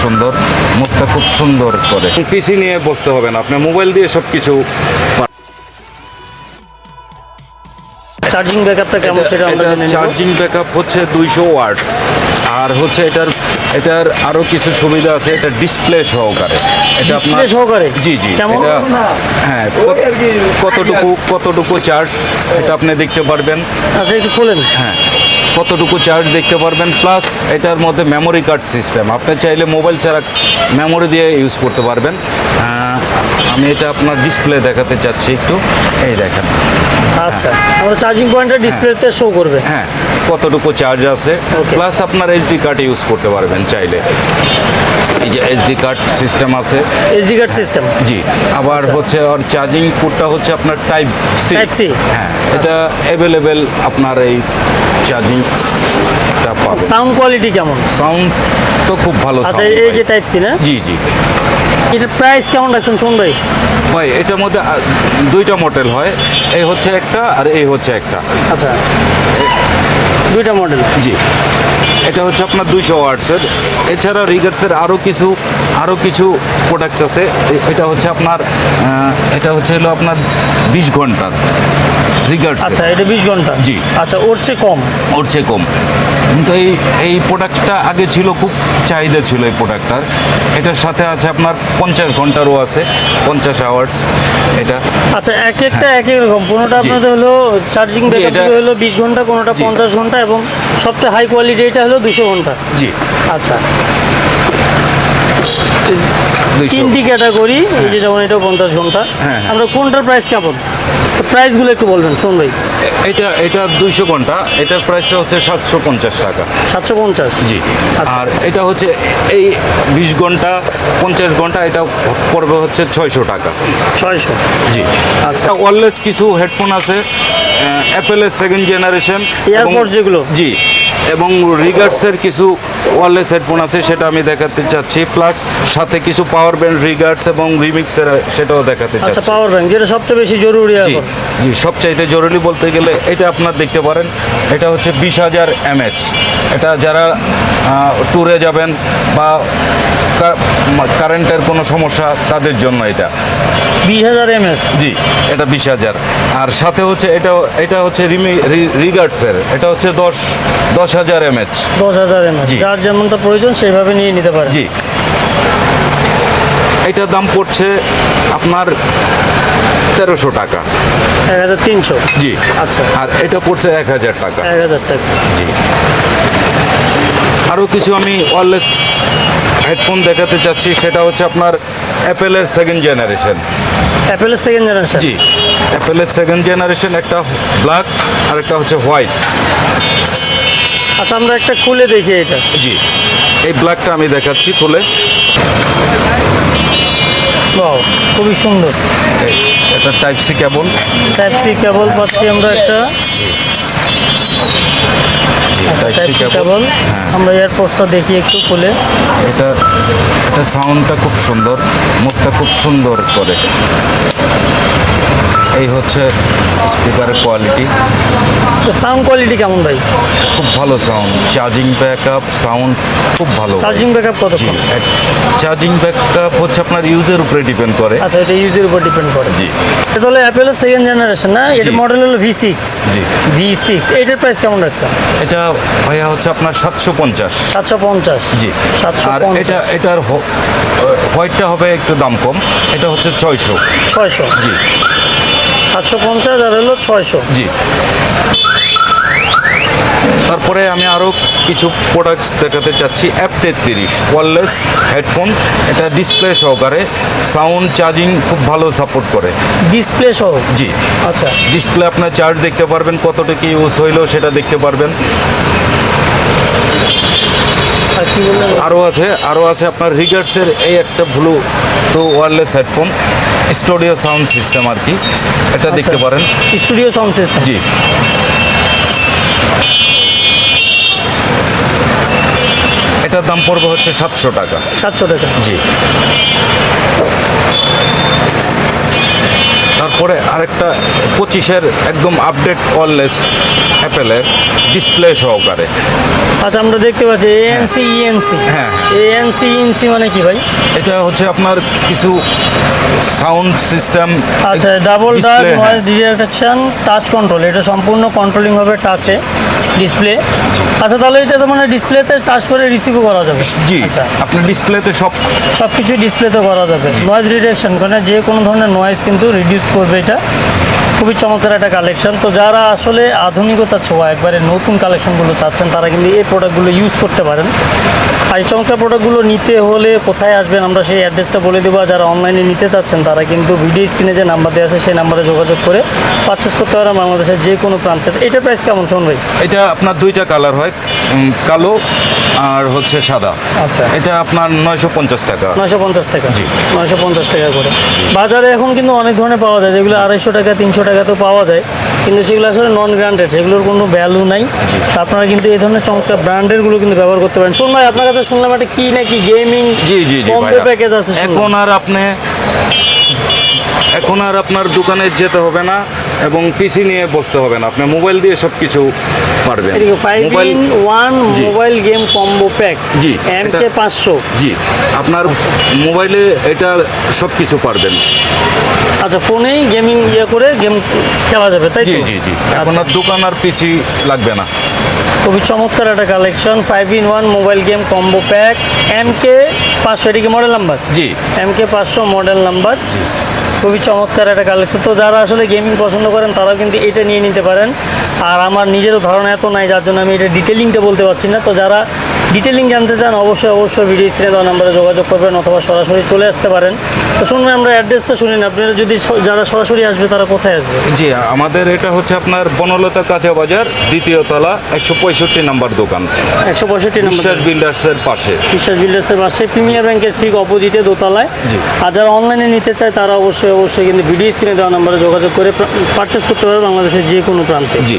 সুন্দর মুখটা খুব সুন্দর করে। পিসি নিয়ে বসতে হবে না আপনি মোবাইল দিয়ে সব কিছু চার্জিং ব্যাকআপটা কেমন সেটা আমরা জেনে চার্জিং ব্যাকআপ হচ্ছে দুইশো ওয়াটস আর হচ্ছে এটার এটার আরও কিছু সুবিধা আছে এটা ডিসপ্লে সহকারে। এটা Display সহকারে? জি জি। এটা হ্যাঁ কত- কতটুকু কতটুকু চার্জ এটা আপনি দেখতে পারবেন। আচ্ছা একটু খুলেন। হ্যাঁ। কতটুকু চার্জ দেখতে পারবেন? প্লাস এটার মধ্যে মেমোরি কার্ড সিস্টেম আপনি চাইলে মোবাইল ছাড়া মেমোরি দিয়ে ইউজ করতে পারবেন। আমি এটা আপনার ডিসপ্লে দেখাতে চাচ্ছি একটু। এই দেখেন। আচ্ছা আমরা চার্জিং পয়েন্টটা ডিসপ্লেতে শো করবে। হ্যাঁ। কতটুকু চার্জ আছে? প্লাস আপনার এইচডি কার্ড ইউজ করতে পারবেন চাইলে। এই যে এইচডি কার্ড সিস্টেম আছে। এসডি কার্ড সিস্টেম জি। আবার হচ্ছে আর চার্জিং পোর্টটা হচ্ছে আপনার টাইপ সি Type সি হ্যাঁ এটা অ্যাভেলেবেল আপনার এই পাবেন। সাউন্ড কোয়ালিটি কেমন? সাউন্ড তো খুব ভালো আচ্ছা এই যে টাইপ সি না? জি জি। এটার প্রাইস কেমন রাখছেন শোন ভাই? ভাই এটার মধ্যে দুইটা মডেল হয়। এই হচ্ছে একটা আর এই হচ্ছে একটা। আচ্ছা। দুইটা মডেল জি। এটা হচ্ছে আপনার দুইশো ওয়ার্ডসের এছাড়া রিগার্সের আরও কিছু আরও কিছু প্রোডাক্টস আছে। এটা হচ্ছে আপনার এটা হচ্ছে হলো আপনার বিশ ঘণ্টার। রিগার্স আচ্ছা এটা বিশ ঘণ্টা। জি। আচ্ছা ওর চেয়ে কম? ওর চেয়ে কম। কিন্তু এই এই প্রোডাক্টটা আগে ছিল খুব চাহিদা ছিল এই প্রোডাক্টটার এটার সাথে আছে আপনার পঞ্চাশ ঘন্টারও আছে পঞ্চাশ আওয়ার্স এটা। আচ্ছা এক একটা এক এক রকম। কোনোটা আপনাদের হলো চার্জিং ব্যাকআপ এটা- হলো বিশ ঘণ্টা কোনোটা। পঞ্চাশ ঘণ্টা এবং সবচেয়ে হাই কোয়ালিটি এটা হলো দুশো ঘণ্টা। জি। আচ্ছা। তিনটি ক্যাটাগরি এই যে যেমন এটাও পঞ্চাশ ঘণ্টা। হ্যাঁ, হ্যাঁ। আমরা কোনটার প্রাইস কেমন? প্রাইসগুলো একটু বলবেন শুন ভাই। এটা এটা দুইশো ঘণ্টা এটার প্রাইসটা হচ্ছে সাতশো পঞ্চাশ টাকা। সাতশো পঞ্চাশ? জি। আচ্ছা। আর এটা হচ্ছে এই বিশ ঘণ্টা পঞ্চাশ ঘণ্টা এটা পড়বে হচ্ছে ছয়শো টাকা। ছয়শো? জি। আচ্ছা। ওয়ারলেস কিছু হেডফোন আছে অ্যাপেলের সেকেন্ড জেনারেশন এয়ারপোর্ট যেগুলো? জি। এবং রিগার্ডসের কিছু ওয়ারলেস হেডফোন আছে সেটা আমি দেখাতে চাচ্ছি। প্লাস সাথে কিছু পাওয়ার ব্যান্ড রিগার্ডস এবং রিমিক্সের সেটাও দেখাতে আচ্ছা চাচ্ছি। পাওয়ার ব্যাংক যেটা সবচেয়ে বেশি জরুরি জি জি সবচাইতে জরুরি বলতে গেলে এটা আপনার দেখতে পারেন। এটা হচ্ছে বিশ হাজার এমএচ এটা যারা ট্যুরে যাবেন বা কারেন্টের কোনো সমস্যা তাদের জন্য এটা। বিশ হাজার এমএস। জি এটা বিশ হাজার। আর সাথে হচ্ছে এটা এটা হচ্ছে রিগার্ডসের। এটা হচ্ছে দশ দশ হাজার এমএচ। দশ হাজার এমএস জি। যার যেমনটা প্রয়োজন সেইভাবে নিয়ে নিতে পারে জি। এটার দাম পড়ছে আপনার তেরোশো টাকা। এক হাজার তিনশো। জি। আচ্ছা। আর এটা পড়ছে এক হাজার টাকা। এক হাজার টাকা। জি। আরও কিছু আমি ওয়ারলেস হেডফোন দেখাতে চাচ্ছি সেটা হচ্ছে আপনার অ্যাপেলের সেকেন্ড জেনারেশন অ্যাপেলের সেকেন্ড জেনারেশন জি অ্যাপেলের সেকেন্ড জেনারেশন একটা ব্ল্যাক আর একটা হচ্ছে হোয়াইট আচ্ছা আমরা একটা খুলে দেখি এটা। জি এই ব্ল্যাকটা আমি দেখাচ্ছি খুলে। খুবই সুন্দর। এটা type C cable type C cable পাচ্ছি আমরা একটা। কেবল হ্যাঁ আমরা এয়ারপোর্টসটা দেখি একটু খুলে। এটা এটা সাউন্ডটা খুব সুন্দর মুখটা খুব সুন্দর করে। এই হচ্ছে স্পিকারের কোয়ালিটি সাউন্ড কোয়ালিটি কেমন ভাই? খুব ভালো সাউন্ড চার্জিং ব্যাকআপ সাউন্ড খুব ভালো চার্জিং ব্যাকআপ কতক্ষণ? চার্জিং ব্যাকআপ হচ্ছে আপনার ইউজের উপরে ডিপেন্ড করে। আচ্ছা এটা ইউজের উপর ডিপেন্ড করে। জি। এটা হলো অ্যাপেলের সেকেন্ড জেনারেশন না? এটা মডেল হলো ভি সিক্স জি। ভি সিক্স এটার প্রাইস কেমন রাখছে? এটা ভাইয়া হচ্ছে আপনার সাতশো পঞ্চাশ। সাতশো পঞ্চাশ। জি। সাতশো আর এটা এটার হোয়াইটটা হবে একটু দাম কম। এটা হচ্ছে ছয়শো। ছয়শো। জি। সাতশো পঞ্চাশ আর হলো ছয়শো। জি। তারপরে আমি আরও কিছু প্রোডাক্টস দেখাতে চাচ্ছি। অ্যাপ তেত্রিশ ওয়ারলেস হেডফোন এটা ডিসপ্লে সহকারে সাউন্ড চার্জিং খুব ভালো সাপোর্ট করে। ডিসপ্লে সহ? জি। আচ্ছা। ডিসপ্লে আপনার চার্জ দেখতে পারবেন কতটুকু ইউজ হইল সেটা দেখতে পারবেন। কি আরও আছে আরও আছে আপনার রিগার্ডসের এই একটা ব্লু তো wireless headphone studio sound system আর কি এটা দেখতে পারেন। Studio sound system. জি। এটার দাম পড়বে হচ্ছে সাতশো টাকা। সাতশো টাকা। জি। তারপরে আরেকটা পঁচিশের একদম আপডেট অললেস অ্যাপেলের ডিসপ্লে সহকারে। আচ্ছা আমরা দেখতে পাচ্ছি এএনসি ইএনসি হ্যাঁ, এএনসি ইএনসি মানে কি ভাই? এটা হচ্ছে আপনার কিছু সাউন্ড সিস্টেম আচ্ছা ডাবল ডাক হ্যাঁ। নয়েজ ডিটেকশন টাচ কন্ট্রোল এটা সম্পূর্ণ কন্ট্রোলিং হবে টাচে ডিসপ্লে আচ্ছা তাহলে এটা তো মানে ডিসপ্লেতে টাচ করে রিসিভও করা যাবে। জি আচ্ছা। আপনার ডিসপ্লেতে সব সব কিছু ডিসপ্লেতে করা যাবে। নয়েজ রিডাকশন মানে যে কোনো ধরনের নয়েজ কিন্তু রিডিউস করবে এটা। খুবই চমৎকার একটা কালেকশন তো যারা আসলে আধুনিকতা ছোঁয়া একবারে নতুন কালেকশনগুলো চাচ্ছেন তারা কিন্তু এই প্রোডাক্টগুলো ইউজ করতে পারেন। আর এই চমৎকার প্রোডাক্টগুলো নিতে হলে কোথায় আসবেন আমরা সেই অ্যাড্রেসটা বলে দেবো আর যারা অনলাইনে নিতে চাচ্ছেন তারা কিন্তু ভিডিও স্ক্রিনে যে নাম্বার দেওয়া আছে সেই নাম্বারে যোগাযোগ করে পারচেস করতে পারেন বাংলাদেশের যে কোনো প্রান্তে। এটা প্রাইস কেমন শোন ভাই? এটা আপনার দুইটা কালার হয় কালো আর হচ্ছে সাদা। আচ্ছা। এটা আপনার নয়শো পঞ্চাশ টাকা। নয়শো পঞ্চাশ টাকা। জি। নয়শো পঞ্চাশ টাকা করে। বাজারে এখন কিন্তু অনেক ধরনের পাওয়া যায় যেগুলো আড়াইশো টাকা তিনশো টাকাতেও পাওয়া যায় কিন্তু সেগুলো আসলে নন ব্র্যান্ডেড সেগুলোর কোনো ভ্যালু নাই। আপনারা কিন্তু এই ধরনের চমৎকার ব্র্যান্ডেরগুলো কিন্তু ব্যবহার করতে পারেন। শুন ভাই আপনার কাছে শুনলাম একটা কি নাকি গেমিং জি জি জি প্যাকেজ আছে এখন আর আপনি এখন আর আপনার দোকানে যেতে হবে না। এবং পিসি নিয়ে বসতে হবে না। আপনি মোবাইল দিয়ে সব কিছু পারবেন mobile one mobile game combo pack জি, এম কে পাঁচশো। জি। আপনার মোবাইলে এটা সব কিছু পারবেন। আচ্ছা ফোনেই গেমিং ইয়ে করে গেম খেলা যাবে তাই জি জি জি। এখন আচ্ছা। আর দোকান আর পিসি লাগবে না। খুবই চমৎকার একটা collection five in one mobile game combo pack M K পাঁচশো এটি কি মডেল নাম্বার জি। এম কে পাঁচশো মডেল নাম্বার খুবই চমৎকার একটা কালেকশন তো যারা আসলে গেমিং পছন্দ করেন তারাও কিন্তু এটা নিয়ে নিতে পারেন। আর আমার নিজেরও ধারণা এত নাই যার জন্য আমি এটা ডিটেলিংটা বলতে পারছি না। তো যারা ডিটেলিং জানতে চান অবশ্যই অবশ্যই ভিডিও স্ক্রিনে দেওয়া নাম্বারে যোগাযোগ করবেন অথবা সরাসরি চলে আসতে পারেন। তো শুনবেন আমরা অ্যাড্রেসটা শুনিনি আপনারা যদি যারা সরাসরি আসবে তারা কোথায় আসবে? জি আমাদের এটা হচ্ছে আপনার বনলতা কাঁচা বাজার দ্বিতীয় তলা একশো পঁয়ষট্টি নাম্বার দোকান। একশো পঁয়ষট্টি নম্বর বিশ্বাস বিল্ডার্সের পাশে। বিশ্বাস বিল্ডার্সের পাশে প্রিমিয়ার ব্যাংকের ঠিক অপোজিটে দোতলায়। জি। আর যারা অনলাইনে নিতে চায় তারা অবশ্যই অবশ্যই কিন্তু ভিডিও স্ক্রিনে দেওয়া নাম্বারে যোগাযোগ করে পারচেস করতে পারবে বাংলাদেশের যে কোনো প্রান্তে। জি।